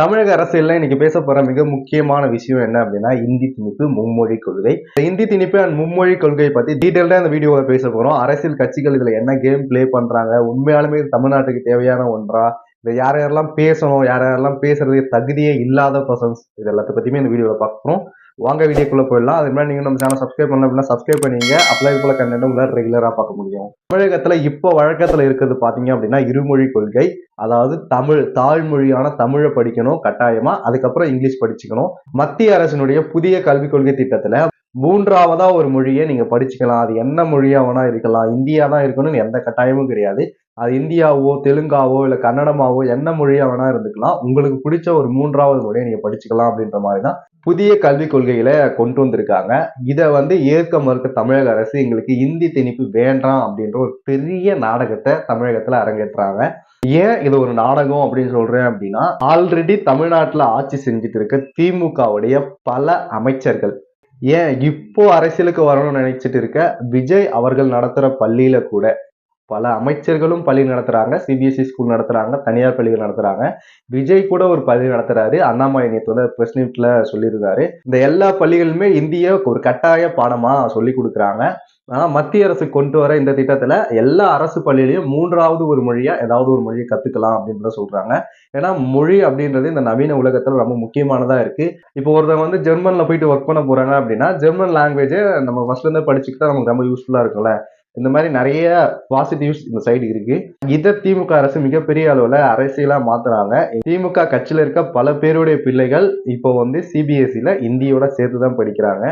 தமிழக அரசியலில் இன்னைக்கு பேச போற மிக முக்கியமான விஷயம் என்ன அப்படின்னா இந்தி திணிப்பு மும்மொழி கொள்கை. இந்த இந்தி திணிப்பு அண்ட் மும்மொழி கொள்கையை பத்தி டீட்டெயில்டா இந்த வீடியோவை பேச போறோம். அரசியல் கட்சிகள் இதுல என்ன கேம் ப்ளே பண்றாங்க? உண்மையாலுமே தமிழ்நாட்டுக்கு தேவையான ஒன்றா? இந்த யார் யாரெல்லாம் பேசணும்? யார் யாரெல்லாம் பேசுறது தகுதியே இல்லாத பர்சன்ஸ் இது எல்லாத்த பத்தியுமே இந்த வீடியோவில் பார்க்குறோம் வாங்க வீடியோக்குள்ள போயிடலாம். அது மாதிரி நீங்க நம்ம சேனல் சப்ஸ்கிரைப் பண்ண அப்படின்னா சப்ஸ்கிரைப் பண்ணீங்க. இது போல கண்டென்ட் உங்களால் ரெகுலரா பார்க்க முடியும். தமிழகத்துல இப்போ வழக்கத்துல இருக்கிறது பாத்தீங்க அப்படின்னா இருமொழி கொள்கை அதாவது தமிழ் தாழ்மொழியான தமிழை படிக்கணும் கட்டாயமா அதுக்கப்புறம் இங்கிலீஷ் படிச்சுக்கணும். மத்திய அரசினுடைய புதிய கல்விக் கொள்கை திட்டத்துல மூன்றாவதா ஒரு மொழியை நீங்க படிச்சுக்கலாம். அது என்ன மொழியா வேணா இருக்கலாம். இந்தியா தான் இருக்கணும்னு எந்த கட்டாயமும் கிடையாது. அது இந்தியாவோ தெலுங்காவோ இல்ல கன்னடமாவோ என்ன மொழியா வேணா இருந்துக்கலாம். உங்களுக்கு பிடிச்ச ஒரு மூன்றாவது மொழியை நீங்க படிச்சுக்கலாம் அப்படின்ற மாதிரி தான் புதிய கல்விக் கொள்கையில கொண்டு வந்திருக்காங்க. இதை வந்து ஏற்க மறுக்க தமிழக அரசு எங்களுக்கு இந்தி திணிப்பு வேண்டாம் அப்படின்ற ஒரு பெரிய நாடகத்தை தமிழகத்துல அரங்கேற்றாங்க. ஏன் இது ஒரு நாடகம் அப்படின்னு சொல்றேன் அப்படின்னா ஆல்ரெடி தமிழ்நாட்டுல ஆட்சி செஞ்சுட்டு இருக்க திமுகவுடைய பல அமைச்சர்கள். ஏன் இப்போ அரசியலுக்கு வரணும்னு நினைச்சிட்டு இருக்க விஜய் அவர்கள் நடத்துற பள்ளியில கூட பல அமைச்சர்களும் பள்ளி நடத்துறாங்க சிபிஎஸ்சி ஸ்கூல் நடத்துறாங்க தனியார் பள்ளிகள் நடத்துறாங்க. விஜய் கூட ஒரு பள்ளி நடத்துறாரு. அண்ணாமலை நேற்று வந்து பிரஸ் மீட்ல சொல்லியிருந்தாரு இந்த எல்லா பள்ளிகளுமே இந்திய ஒரு கட்டாய பாடமா சொல்லி கொடுக்குறாங்க. ஆனால் மத்திய அரசு கொண்டு வர இந்த திட்டத்தில் எல்லா அரசு பள்ளியிலையும் மூன்றாவது ஒரு மொழியாக ஏதாவது ஒரு மொழியை கற்றுக்கலாம் அப்படின்றத சொல்கிறாங்க ஏன்னா மொழி அப்படின்றது இந்த நவீன உலகத்தில் ரொம்ப முக்கியமானதாக இருக்குது இப்போ ஒருத்தவங்க வந்து ஜெர்மனில் போயிட்டு ஒர்க் பண்ண போகிறாங்க அப்படின்னா ஜெர்மன் லாங்குவேஜை நம்ம ஃபஸ்ட்லேருந்து படிச்சுக்கிட்டா நமக்கு ரொம்ப யூஸ்ஃபுல்லாக இருக்கும்ல. இந்த மாதிரி நிறைய பாசிட்டிவ்ஸ் இந்த சைடு இருக்கு. இதை திமுக அரசு மிகப்பெரிய அளவுல அரசியலா மாத்துறாங்க. திமுக கட்சியில இருக்க பல பேருடைய பிள்ளைகள் இப்போ வந்து சிபிஎஸ்சியில இந்தியோட சேர்த்து தான் படிக்கிறாங்க.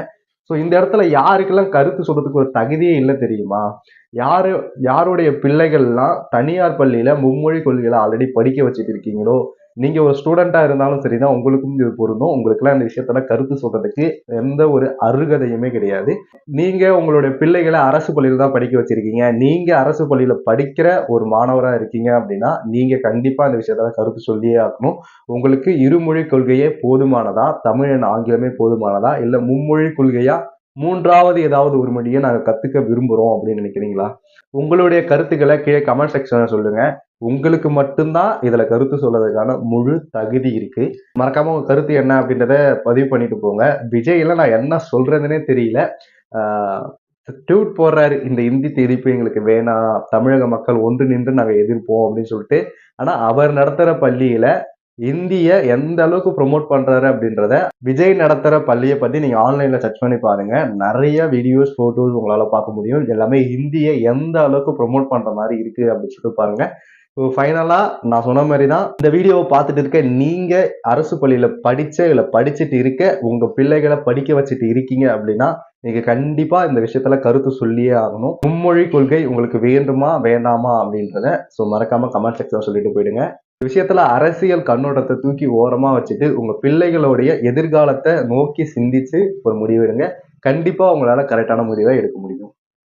ஸோ இந்த இடத்துல யாருக்கெல்லாம் கருத்து சொல்றதுக்கு ஒரு தகுதியே இல்லை தெரியுமா? யாரு யாருடைய பிள்ளைகள்லாம் தனியார் பள்ளியில மும்மொழி கொள்கையில ஆல்ரெடி படிக்க வச்சுட்டு இருக்கீங்களோ? நீங்க ஒரு ஸ்டூடெண்டா இருந்தாலும் சரிதான் உங்களுக்கும் இது பொருந்தும். உங்களுக்குலாம் இந்த விஷயத்துல கருத்து சொல்றதுக்கு எந்த ஒரு அருகதையுமே கிடையாது. நீங்க உங்களுடைய பிள்ளைகளை அரசு பள்ளியில தான் படிக்க வச்சிருக்கீங்க. நீங்க அரசு பள்ளியில படிக்கிற ஒரு மாணவரா இருக்கீங்க அப்படின்னா நீங்க கண்டிப்பா இந்த விஷயத்துல கருத்து சொல்லியே ஆகணும். உங்களுக்கு இருமொழி கொள்கையே போதுமானதா? தமிழ் ஆங்கிலமே போதுமானதா? இல்ல மும்மொழி கொள்கையா? மூன்றாவது ஏதாவது ஒரு மொழியை நாங்கள் கற்றுக்க விரும்புகிறோம் அப்படின்னு நினைக்கிறீங்களா? உங்களுடைய கருத்துக்களை கீழே கமெண்ட் செக்ஷனில் சொல்லுங்கள் உங்களுக்கு மட்டும்தான் இதில் கருத்து சொல்றதுக்கான முழு தகுதி இருக்கு. மறக்காம உங்க கருத்து என்ன அப்படின்றத பதிவு பண்ணிட்டு போங்க. விஜய்ல நான் என்ன சொல்றதுன்னே தெரியல. டியூட் போடுறாரு இந்த இந்தி தெரிப்பு எங்களுக்கு வேணாம் தமிழக மக்கள் ஒன்று நின்று நாங்கள் எதிர்ப்போம் அப்படின்னு சொல்லிட்டு. ஆனால் அவர் நடத்துகிற பள்ளியில இந்திய எந்த அளவுக்கு ப்ரொமோட் பண்றாரு அப்படின்றத விஜய் நடத்துற பள்ளியை பத்தி நீங்க ஆன்லைன்ல சர்ச் பண்ணி பாருங்க. நிறைய வீடியோஸ் போட்டோஸ் உங்களால பார்க்க முடியும். எல்லாமே இந்திய எந்த அளவுக்கு ப்ரொமோட் பண்ற மாதிரி இருக்கு அப்படின்னு சொல்லிட்டு பாருங்க. ஸோ ஃபைனலாக நான் சொன்ன மாதிரி தான் இந்த வீடியோவை பார்த்துட்டு இருக்க நீங்கள் அரசு பள்ளியில் படித்த இல்லை படிச்சுட்டு இருக்க உங்கள் பிள்ளைகளை படிக்க வச்சுட்டு இருக்கீங்க அப்படின்னா நீங்கள் கண்டிப்பாக இந்த விஷயத்தில் கருத்து சொல்லியே ஆகணும். மும்மொழி கொள்கை உங்களுக்கு வேண்டுமா வேண்டாமா அப்படின்றத ஸோ மறக்காமல் கமெண்ட் செக்ஷன் சொல்லிட்டு போயிடுங்க. விஷயத்தில் விஷயத்துல அரசியல் கண்ணோட்டத்தை தூக்கி ஓரமா வச்சுட்டு உங்க பிள்ளைகளுடைய எதிர்காலத்தை நோக்கி சிந்திச்சு ஒரு முடிவு எடுங்க கண்டிப்பா உங்களால கரெக்டான முடிவை எடுக்க முடியும்.